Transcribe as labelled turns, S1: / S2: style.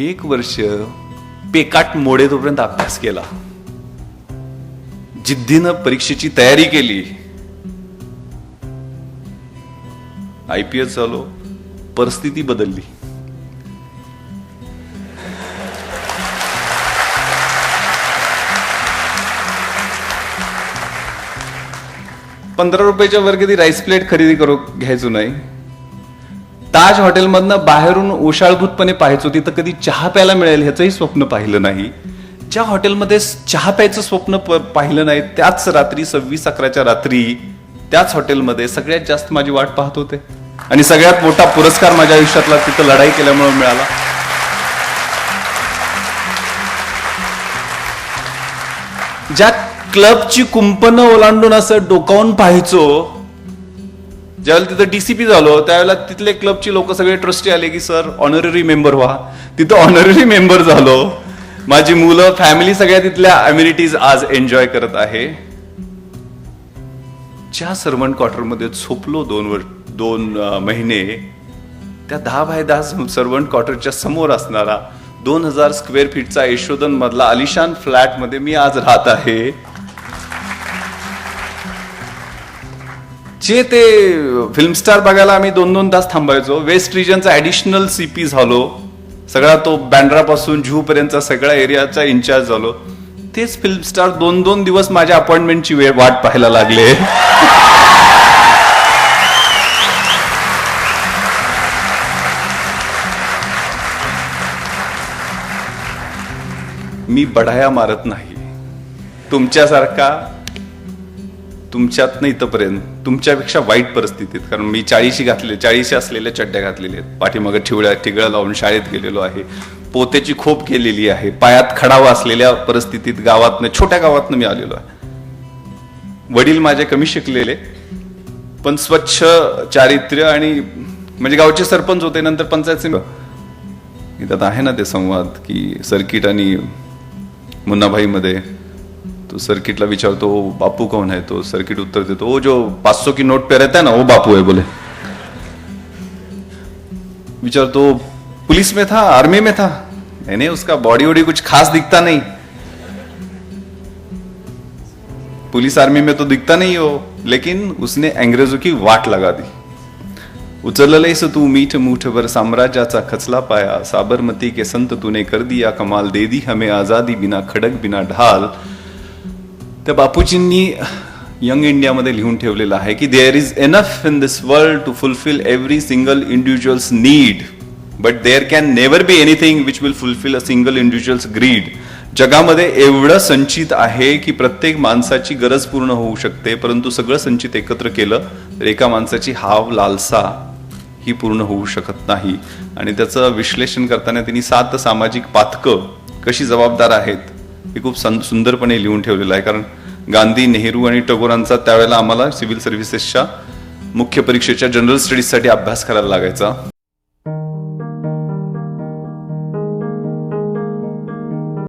S1: एक वर्ष पेकाट मोडे तोपर्यंत अभ्यास केला जिद्दीनं परीक्षेची तयारी केली आय पी एस परिस्थिती बदलली. पंधरा रुपयाच्या वर कधी राईस प्लेट खरेदी करू घ्यायचो नाही. ताज हॉटेलमधनं बाहेरून ओशाळभूतपणे पाहायचो तिथं कधी चहा प्यायला मिळेल ह्याचंही स्वप्न पाहिलं नाही. ज्या हॉटेलमध्ये चहा प्यायचं स्वप्न पाहिलं नाही त्याच रात्री सव्वीस अकराच्या रात्री त्याच हॉटेलमध्ये सगळ्यात जास्त माझी वाट पाहत होते. आणि सगळ्यात मोठा पुरस्कार माझ्या आयुष्यातला तिथं लढाई केल्यामुळे मिळाला. ज्या क्लबची कुंपनं ओलांडून असं डोकावून पाहायचो ज्यावेळेला तिथं डीसीपी झालो त्यावेळेला तिथले क्लबची लोक सगळे ट्रस्टी आले की सर ऑनररी मेंबर व्हा. तिथं ऑनररी मेंबर झालो. माझी मुलं फॅमिली सगळ्या तिथल्या अम्युनिटीज आज एन्जॉय करत आहे. ज्या सर्वंट क्वार्टरमध्ये झोपलो दोन वर दोन महिने त्या दहा बाय दहा सर्वंट क्वार्टरच्या समोर असणारा दोन हजार स्क्वेअर फीटचा यशोधन मधला अलिशान फ्लॅटमध्ये मी आज राहत आहे. जे ते फिल्म स्टार बघायला आम्ही दोन दोन तास थांबायचो. वेस्ट रिजनचा ॲडिशनल सी पी झालो. सगळा तो बँड्रापासून झूपर्यंतचा सगळ्या एरियाचा इन्चार्ज झालो. तेच फिल्म स्टार दोन दोन दिवस माझ्या अपॉइंटमेंटची वेळ वाट पाहायला लागले. मी बढाया मारत नाही. तुमच्यासारखा तुमच्यातनं इथंपर्यंत तुमच्यापेक्षा वाईट परिस्थितीत कारण मी चाळीशी घातले चाळीशी असलेल्या चड्ड्या घातलेल्या आहेत. पाठीमागं ठिवळ्या ठिगळ्या लावून शाळेत गेलेलो आहे. पोत्याची खोप केलेली आहे. पायात खडावा असलेल्या परिस्थितीत गावातनं छोट्या गावातनं मी आलेलो आहे. वडील माझे कमी शिकलेले पण स्वच्छ चारित्र्य आणि म्हणजे गावचे सरपंच होते नंतर पंचायत समिती. त्यात आहे ना ते संवाद की सर्किट आणि मुन्नाभाईमध्ये तो सर्किटला विचारतो "ओ, बापू कौन है तो सर्किट उत्तर देतो वो जो पाच सौ की नोट पे रहता है ना वो बापू है बोले. विचारतो पुलिस में था आर्मी में था? नहीं नहीं उसका बॉडी वॉडी कुछ खास दिखता नहीं. पुलिस आर्मी में तो दिखता नहीं हो लेकिन उसने अंग्रेज़ों की वाट लगा दी। उचललेस तू मीठ मूठभर साम्राज्याचा खचला पाया साबरमती के संत तूने कर दिया कमाल दे दी हमें आज़ादी बिना खडक बिना ढाल। त्या बापूजींनी यंग इंडियामध्ये लिहून ठेवलेलं आहे की there is enough in this world to fulfil every single individuals need but there can never be anything which will fulfil a single individuals greed जगामध्ये एवढं संचित आहे की प्रत्येक माणसाची गरज पूर्ण होऊ शकते परंतु सगळं संचित एकत्र केलं तर एका माणसाची हाव लालसा ही पूर्ण होऊ शकत नाही. आणि त्याचं विश्लेषण करताना त्यांनी सात सामाजिक पातकं कशी जबाबदार आहेत? हे खूप सुंदरपणे लिहून ठेवलेलं आहे. कारण गांधी नेहरू आणि टगोरांचा त्यावेळेला आम्हाला सिव्हिल सर्व्हिसेसच्या मुख्य परीक्षेच्या जनरल स्टडीजसाठी अभ्यास करायला लागायचा.